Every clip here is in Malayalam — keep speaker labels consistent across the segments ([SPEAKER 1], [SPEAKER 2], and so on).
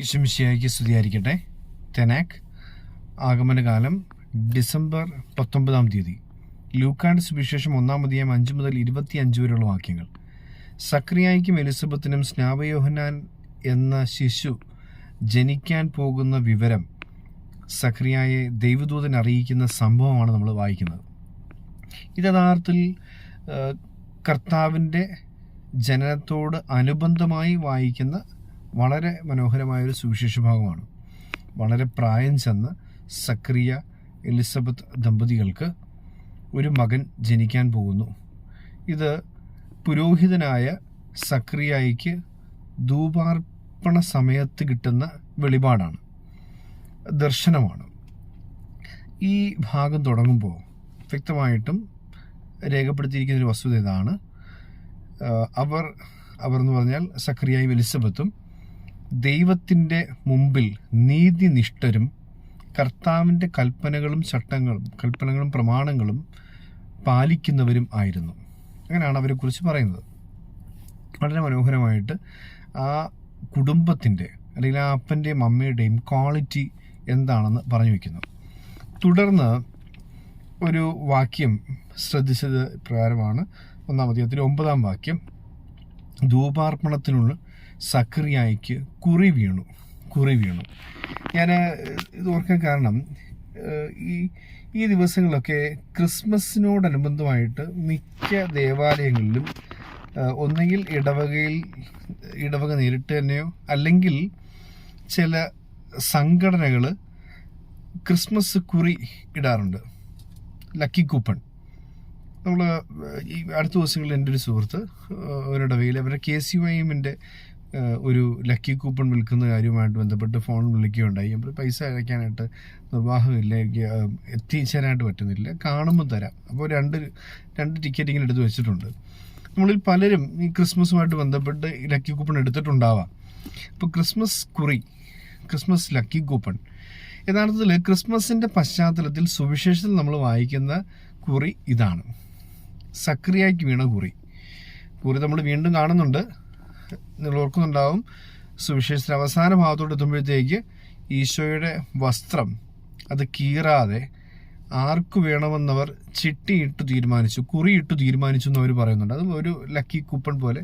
[SPEAKER 1] ഈശ്വമിശിയായിക്ക് സ്തുതിയായിരിക്കട്ടെ. തെനാക് ആഗമനകാലം ഡിസംബർ പത്തൊമ്പതാം തീയതി. ലൂക്കാണ്ട് സുവിശേഷം ഒന്നാം അധികം അഞ്ച് മുതൽ ഇരുപത്തി അഞ്ച് വരെയുള്ള വാക്യങ്ങൾ. സക്രിയായിക്കും എലിസബത്തിനും സ്നാപയോഹനാൻ എന്ന ശിശു ജനിക്കാൻ പോകുന്ന വിവരം സക്രിയായെ ദൈവദൂതൻ അറിയിക്കുന്ന സംഭവമാണ് നമ്മൾ വായിക്കുന്നത്. ഇത് യഥാർത്ഥത്തിൽ കർത്താവിന്റെ ജനനത്തോട് അനുബന്ധമായി വായിക്കുന്ന വളരെ മനോഹരമായ ഒരു സുവിശേഷ ഭാഗമാണ്. വളരെ പ്രായം ചെന്ന് സക്രിയ എലിസബത്ത് ദമ്പതികൾക്ക് ഒരു മകൻ ജനിക്കാൻ പോകുന്നു. ഇത് പുരോഹിതനായ സക്രിയായിക്ക് ധൂപാർപ്പണ സമയത്ത് കിട്ടുന്ന വെളിപാടാണ്. ദർശനമാണ്. ഈ ഭാഗം തുടങ്ങുമ്പോൾ വ്യക്തമായിട്ടും രേഖപ്പെടുത്തിയിരിക്കുന്ന ഒരു വസ്തുത ഇതാണ്. അവർ അവർ എന്ന് പറഞ്ഞാൽ സക്രിയായും എലിസബത്തും ദൈവത്തിന്റെ മുമ്പിൽ നീതിനിഷ്ഠരും കർത്താവിന്റെ കൽപ്പനകളും ചട്ടങ്ങളും കൽപ്പനകളും പ്രമാണങ്ങളും പാലിക്കുന്നവരും ആയിരുന്നു. അങ്ങനെയാണ് അവരെക്കുറിച്ച് പറയുന്നത്. വളരെ മനോഹരമായിട്ട് ആ കുടുംബത്തിന്റെ അല്ലെങ്കിൽ ആ അപ്പന്റെയും അമ്മയുടെയും ക്വാളിറ്റി എന്താണെന്ന് പറഞ്ഞു വയ്ക്കുന്നു. തുടർന്ന് ഒരു വാക്യം ശ്രദ്ധിച്ചത് പ്രകാരമാണ്. ഒന്നാമത്തെ ഒമ്പതാം വാക്യം ധൂപാർപ്പണത്തിനുള്ള സക്രിയായിക്ക് കുറി വീണു കുറി വീണു. ഞാൻ ഇത് ഓർക്കാൻ കാരണം ഈ ഈ ദിവസങ്ങളിലൊക്കെ ക്രിസ്മസിനോടനുബന്ധമായിട്ട് മിക്ക ദേവാലയങ്ങളിലും ഒന്നുകിൽ ഇടവകയിൽ ഇടവക നേരിട്ട് തന്നെയോ അല്ലെങ്കിൽ ചില സംഘടനകൾ ക്രിസ്മസ് കുറി ഇടാറുണ്ട്. Lucky coupon. നമ്മൾ ഈ അടുത്ത ദിവസങ്ങളിൽ എന്റെ ഒരു സുഹൃത്ത് ഒരിടവയിൽ അവരുടെ കെ സി വൈ എമ്മിന്റെ ഒരു ലക്കി കൂപ്പൺ വിൽക്കുന്ന കാര്യവുമായിട്ട് ബന്ധപ്പെട്ട് ഫോൺ വിളിക്കുകയുണ്ടായി. അപ്പോൾ പൈസ അയക്കാനായിട്ട് നിർവാഹമില്ല എനിക്ക് എത്തിച്ചേരാനായിട്ട് പറ്റുന്നില്ല. കാണുമ്പോൾ തരാം. അപ്പോൾ രണ്ട് രണ്ട് ടിക്കറ്റ് ഇങ്ങനെ എടുത്ത് വെച്ചിട്ടുണ്ട്. നമ്മളിൽ പലരും ഈ ക്രിസ്മസുമായിട്ട് ബന്ധപ്പെട്ട് ലക്കി കൂപ്പൺ എടുത്തിട്ടുണ്ടാവാം. ഇപ്പോൾ ക്രിസ്മസ് കുറി ക്രിസ്മസ് ലക്കി കൂപ്പൺ. യഥാർത്ഥത്തിൽ ക്രിസ്മസിന്റെ പശ്ചാത്തലത്തിൽ സുവിശേഷത്തിൽ നമ്മൾ വായിക്കുന്ന കുറി ഇതാണ്. സക്രിയായിക്ക് വീണ കുറി. കുറി നമ്മൾ വീണ്ടും കാണുന്നുണ്ട്. നിങ്ങൾ സുവിശേഷത്തിന്റെ അവസാന ഭാഗത്തോട് എത്തുമ്പോഴത്തേക്ക് ഈശോയുടെ വസ്ത്രം അത് കീറാതെ ആർക്ക് വേണമെന്നവർ ചിട്ടിയിട്ട് തീരുമാനിച്ചു കുറിയിട്ട് തീരുമാനിച്ചു എന്ന് അവർ പറയുന്നുണ്ട്. അത് ഒരു ലക്കി കൂപ്പൺ പോലെ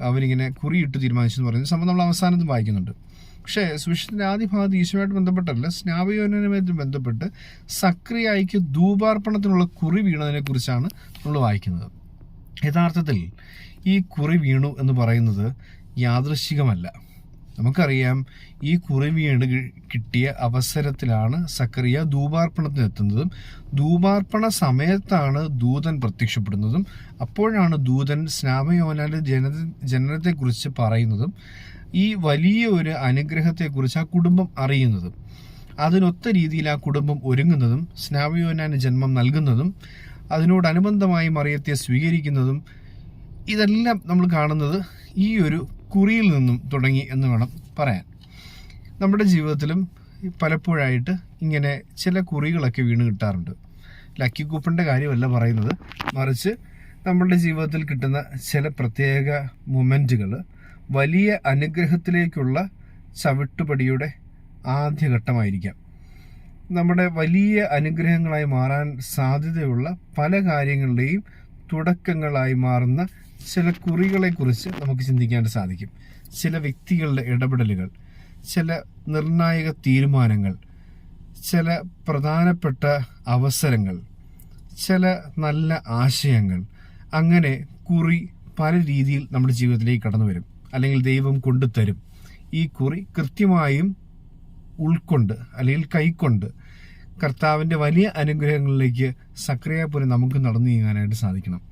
[SPEAKER 1] അവരിങ്ങനെ കുറിയിട്ട് തീരുമാനിച്ചു എന്ന് പറയുന്നത് സംഭവം നമ്മൾ അവസാനത്ത് വായിക്കുന്നുണ്ട്. പക്ഷേ സുവിശേഷത്തിന്റെ ആദ്യ ഭാഗത്ത് ഈശോയായിട്ട് ബന്ധപ്പെട്ടല്ല. സ്നാപയോനുമായിട്ട് ബന്ധപ്പെട്ട് സക്രിയായിക്ക് ധൂപാർപ്പണത്തിനുള്ള കുറി വീണതിനെ കുറിച്ചാണ് നമ്മൾ വായിക്കുന്നത്. യഥാർത്ഥത്തിൽ ഈ കുറി വീണു എന്ന് പറയുന്നത് യാദൃശികമല്ല നമുക്കറിയാം ഈ കുറി വീണ് കിട്ടിയ അവസരത്തിലാണ് സക്കറിയ ധൂപാർപ്പണത്തിന് എത്തുന്നതും ധൂപാർപ്പണ സമയത്താണ് ദൂതൻ പ്രത്യക്ഷപ്പെടുന്നതും അപ്പോഴാണ് ദൂതൻ സ്നാപയോനാന്റെ ജന ജനനത്തെക്കുറിച്ച് പറയുന്നതും ഈ വലിയ ഒരു അനുഗ്രഹത്തെക്കുറിച്ച് ആ കുടുംബം അറിയുന്നതും. അതിനൊത്ത രീതിയിൽ ആ കുടുംബം ഒരുങ്ങുന്നതും സ്നാപയോനാന് ജന്മം നൽകുന്നതും അതിനോടനുബന്ധമായി മറിയത്തെ സ്വീകരിക്കുന്നതും ഇതെല്ലാം നമ്മൾ കാണുന്നത് ഈ ഒരു കുറിയിൽ നിന്നും തുടങ്ങി എന്ന് വേണം പറയാൻ. നമ്മുടെ ജീവിതത്തിലും പലപ്പോഴായിട്ട് ഇങ്ങനെ ചില കുറികളൊക്കെ വീണ് കിട്ടാറുണ്ട്. ലക്കി കൂപ്പണിന്റെ കാര്യമല്ല പറയുന്നത്. മറിച്ച് നമ്മളുടെ ജീവിതത്തിൽ കിട്ടുന്ന ചില പ്രത്യേക മൊമെന്റുകൾ വലിയ അനുഗ്രഹത്തിലേക്കുള്ള ചവിട്ടുപടിയുടെ ആദ്യഘട്ടമായിരിക്കാം. നമ്മുടെ വലിയ അനുഗ്രഹങ്ങളായി മാറാൻ സാധ്യതയുള്ള പല കാര്യങ്ങളുടെയും തുടക്കങ്ങളായി മാറുന്ന ചില കുറികളെക്കുറിച്ച് നമുക്ക് ചിന്തിക്കാൻ സാധിക്കും. ചില വ്യക്തികളുടെ ഇടപെടലുകൾ ചില നിർണായക തീരുമാനങ്ങൾ ചില പ്രധാനപ്പെട്ട അവസരങ്ങൾ ചില നല്ല ആശയങ്ങൾ. അങ്ങനെ കുറി പല രീതിയിൽ നമ്മുടെ ജീവിതത്തിലേക്ക് കടന്നു വരും. അല്ലെങ്കിൽ ദൈവം കൊണ്ടുതരും. ഈ കുറി കൃത്യമായും ഉൾക്കൊണ്ട് അല്ലെങ്കിൽ കൈക്കൊണ്ട് കർത്താവിന്റെ വലിയ അനുഗ്രഹങ്ങളിലേക്ക് സക്രിയപോലെ നമുക്ക് നടന്നു നീങ്ങാനായിട്ട് സാധിക്കണം.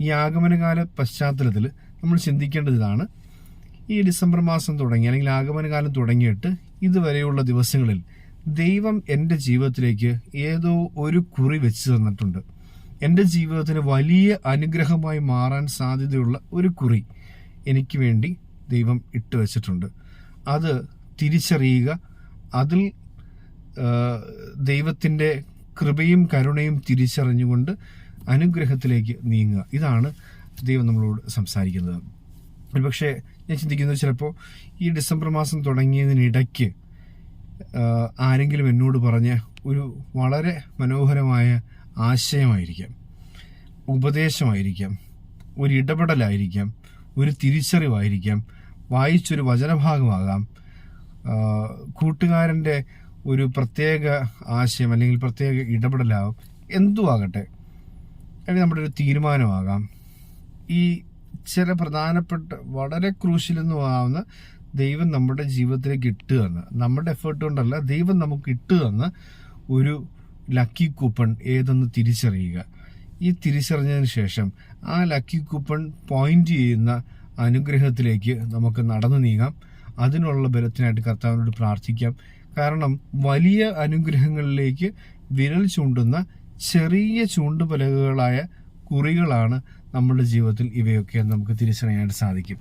[SPEAKER 1] ഈ ആഗമനകാല പശ്ചാത്തലത്തിൽ നമ്മൾ ചിന്തിക്കേണ്ടത് ഇതാണ്. ഈ ഡിസംബർ മാസം തുടങ്ങി അല്ലെങ്കിൽ ആഗമനകാലം തുടങ്ങിയിട്ട് ഇതുവരെയുള്ള ദിവസങ്ങളിൽ ദൈവം എന്റെ ജീവിതത്തിലേക്ക് ഏതോ ഒരു കുറി വെച്ച് തന്നിട്ടുണ്ട്. എന്റെ ജീവിതത്തിന് വലിയ അനുഗ്രഹമായി മാറാൻ സാധ്യതയുള്ള ഒരു കുറി എനിക്ക് വേണ്ടി ദൈവം ഇട്ട് വെച്ചിട്ടുണ്ട്. അത് തിരിച്ചറിയുക അതിൽ ദൈവത്തിന്റെ കൃപയും കരുണയും തിരിച്ചറിഞ്ഞുകൊണ്ട് അനുഗ്രഹത്തിലേക്ക് നീങ്ങുക. ഇതാണ് ദൈവം നമ്മളോട് സംസാരിക്കുന്നത്. ഒരുപക്ഷെ ഞാൻ ചിന്തിക്കുന്നത് ചിലപ്പോൾ ഈ ഡിസംബർ മാസം തുടങ്ങിയതിനിടയ്ക്ക് ആരെങ്കിലും എന്നോട് പറഞ്ഞ ഒരു വളരെ മനോഹരമായ ആശയമായിരിക്കാം ഉപദേശമായിരിക്കാം ഒരു ഇടപെടലായിരിക്കാം ഒരു തിരിച്ചറിവായിരിക്കാം വായിച്ചൊരു വചനഭാഗമാകാം. കൂട്ടുകാരന്റെ ഒരു പ്രത്യേക ആശയം അല്ലെങ്കിൽ പ്രത്യേക ഇടപെടലാകും എന്തു ആകട്ടെ അല്ലെങ്കിൽ നമ്മുടെ ഒരു തീരുമാനമാകാം. ഈ ചില പ്രധാനപ്പെട്ട വളരെ ക്രൂഷ്യലെന്നും ആവുന്ന ദൈവം നമ്മുടെ ജീവിതത്തിലേക്ക് ഇട്ട് തന്ന് നമ്മുടെ എഫേർട്ട് കൊണ്ടല്ല ദൈവം നമുക്ക് ഇട്ട് ഒരു ലക്കി കൂപ്പൺ ഏതെന്ന് തിരിച്ചറിയുക. ഈ തിരിച്ചറിഞ്ഞതിന് ശേഷം ആ ലക്കി കൂപ്പൺ പോയിന്റ് ചെയ്യുന്ന അനുഗ്രഹത്തിലേക്ക് നമുക്ക് നടന്നു നീങ്ങാം. അതിനുള്ള ബലത്തിനായിട്ട് കർത്താവിനോട് പ്രാർത്ഥിക്കാം. കാരണം വലിയ അനുഗ്രഹങ്ങളിലേക്ക് വിരൽ ചൂണ്ടുന്ന ചെറിയ ചൂണ്ടുപലകകളായ കുറികളാണ് നമ്മുടെ ജീവിതത്തിൽ ഇവയൊക്കെ നമുക്ക് തിരിച്ചറിയാനായിട്ട് സാധിക്കും.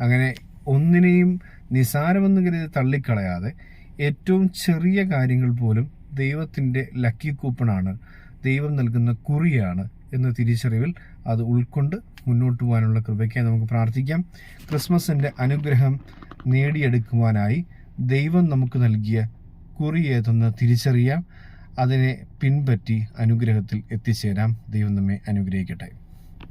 [SPEAKER 1] അങ്ങനെ ഒന്നിനെയും നിസാരമെന്ന് കരുതി തള്ളിക്കളയാതെ ഏറ്റവും ചെറിയ കാര്യങ്ങൾ പോലും ദൈവത്തിന്റെ ലക്കി കൂപ്പണാണ് ദൈവം നൽകുന്ന കുറിയാണ് എന്ന തിരിച്ചറിവിൽ അത് ഉൾക്കൊണ്ട് മുന്നോട്ട് പോകാനുള്ള കൃപയ്ക്കായി നമുക്ക് പ്രാർത്ഥിക്കാം. ക്രിസ്മസിന്റെ അനുഗ്രഹം നേടിയെടുക്കുവാനായി ദൈവം നമുക്ക് നൽകിയ കുറി ഏതെന്ന് തിരിച്ചറിയാം. അതിനെ പിൻപറ്റി അനുഗ്രഹത്തിൽ എത്തിച്ചേരാം. ദൈവം നമ്മെ അനുഗ്രഹിക്കട്ടെ.